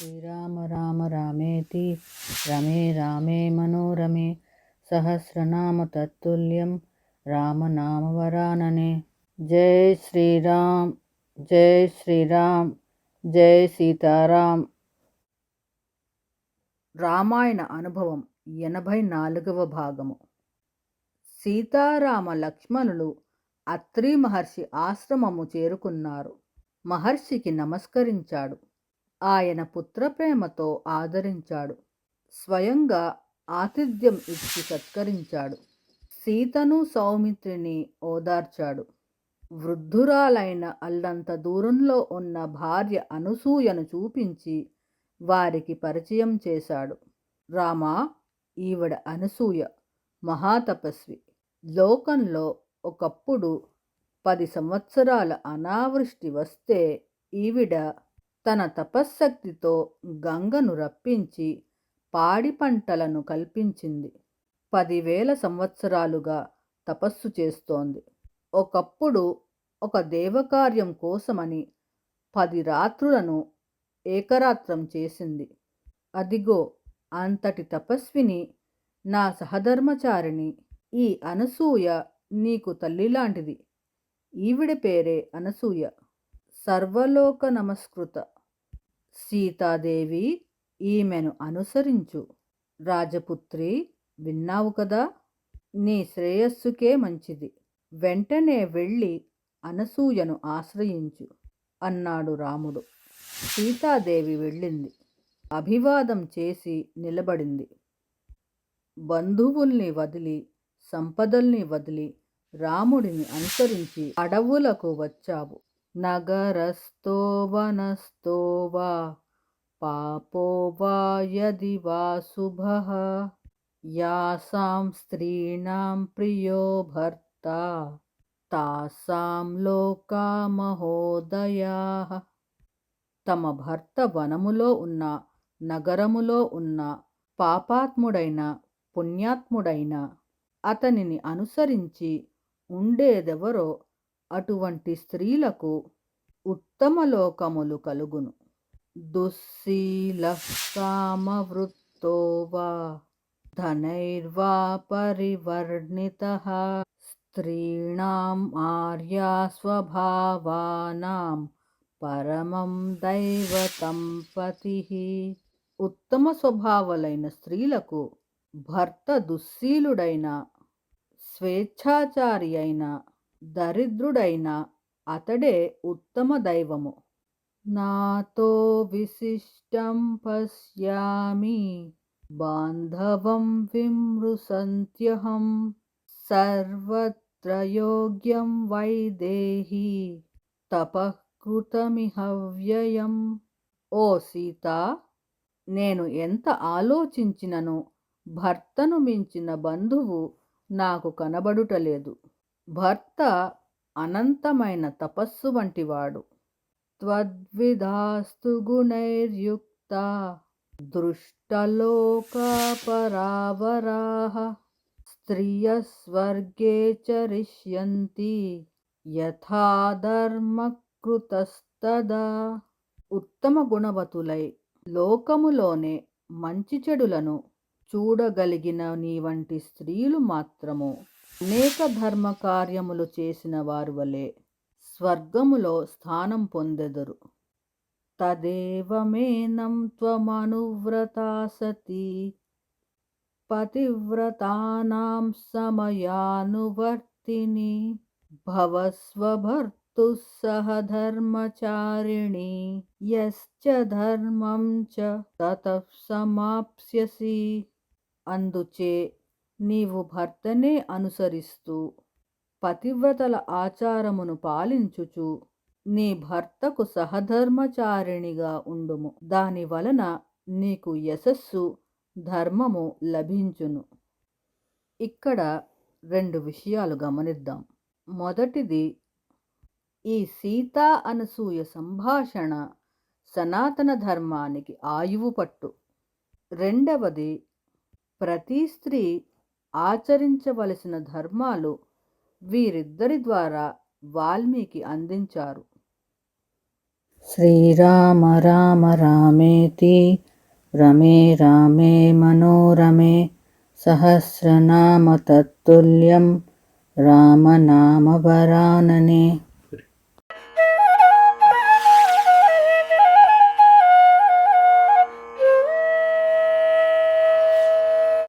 శ్రీరామ రామ రామేతి రమే రామే మనోరమే సహస్రనామ తత్తుల్యం రామనామవరాననే జై శ్రీరామ్ జై శ్రీరామ్ జై సీతారాం రామాయణ అనుభవం ఎనభై నాలుగవ భాగము। సీతారామ లక్ష్మణులు అత్రి మహర్షి ఆశ్రమము చేరుకున్నారు। మహర్షికి నమస్కరించాడు। ఆయన పుత్రప్రేమతో ఆదరించాడు. స్వయంగా ఆతిథ్యం ఇచ్చి సత్కరించాడు. సీతను సౌమిత్రిని ఓదార్చాడు. వృద్ధురాలైన అల్లంత దూరంలో ఉన్న భార్య అనసూయను చూపించి వారికి పరిచయం చేశాడు. రామా ఈవిడ అనసూయ మహాతపస్వి. లోకంలో ఒకప్పుడు పది సంవత్సరాల అనావృష్టి వస్తే ఈవిడ తన తపశ్శక్తితో గంగను రప్పించి పాడి పంటలను కల్పించింది. పదివేల సంవత్సరాలుగా తపస్సు చేస్తోంది. ఒకప్పుడు ఒక దేవకార్యం కోసమని పది రాత్రులను ఏకరాత్రం చేసింది. అదిగో అంతటి తపస్విని నా సహధర్మచారిణి ఈ అనసూయ నీకు తల్లిలాంటిది. ఈవిడ పేరే అనసూయ. సర్వలోక నమస్కృత సీతాదేవి ఈమెను అనుసరించు. రాజపుత్రి విన్నావు కదా నీ శ్రేయస్సుకే మంచిది. వెంటనే వెళ్ళి అనసూయను ఆశ్రయించు అన్నాడు రాముడు. సీతాదేవి వెళ్ళింది. అభివాదం చేసి నిలబడింది. బంధువుల్ని వదిలి సంపదల్ని వదిలి రాముడిని అనుసరించి అడవులకు వచ్చావు. నగరస్థో వనస్థో వా పాపో వా యది వా శుభః. యాసాం స్త్రీణాం ప్రియో భర్త తాసాం లోకా మహోదయా. తమ భర్త వనములో ఉన్న నగరములో ఉన్న పాపాత్ముడైన పుణ్యాత్ముడైన అతనిని అనుసరించి ఉండేదెవరో అటువంటి స్త్రీలకు ఉత్తమ లోకములు కలుగును. దుశ్శీల కామవృత్తో వా ధనైర్వా పరివర్ణిత స్త్రీణాం ఆర్యా స్వభావానాం పరమం దైవతం పతి ఉత్తమ స్వభావాలైన స్త్రీలకు భర్త దుశ్శీలుడైన స్వేచ్ఛాచారి అయిన దరిద్రుడైన అతడే ఉత్తమ దైవము. నాతో విశిష్టం పశ్యామి బాంధవం విమృశంత్యహం సర్వత్ర యోగ్యం వైదేహి తపకృతమిహవ్యయం. ఓ సీత నేను ఎంత ఆలోచించినను భర్తను మించిన బంధువు నాకు కనబడుటలేదు. భర్త అనంతమైన తపస్సు వంటివాడు. త్వద్విధాస్తు గుణైర్యుక్త దృష్టలోకపరావరాహ స్త్రియ స్వర్గే చరిష్యంతి యథాధర్మకృతస్తదా ఉత్తమ గుణవతులై లోకములోనే మంచి చెడులను చూడగలిగిన నీ వంటి స్త్రీలు మాత్రము అనేక ధర్మ కార్యములు చేసిన వారు వలె స్వర్గములో స్థానం పొందెదరు. తదేవమేనం త్వమనువ్రతా సతీ. పతివ్రతానాం సమయానువర్తిని. భవస్వభర్తు సహధర్మచారిణి యశ్చ ధర్మం చ తత సమాప్స్యసి. అందుచే నీవు భర్తనే అనుసరిస్తూ పతివ్రతల ఆచారమును పాలించుచు నీ భర్తకు సహధర్మచారిణిగా ఉండుము. దాని వలన నీకు యశస్సు ధర్మము లభించును. ఇక్కడ రెండు విషయాలు గమనిద్దాం. మొదటిది ఈ సీతా అనసూయ సంభాషణ సనాతన ధర్మానికి ఆయువు పట్టు. రెండవది ప్రతి స్త్రీ ఆచరించవలసిన ధర్మాలు వీరిద్దరి ద్వారా వాల్మీకి అందించారు. శ్రీరామ రామ రామేతి రమే రామే మనోరమే సహస్రనామ తత్తుల్యం రామనామవరాననే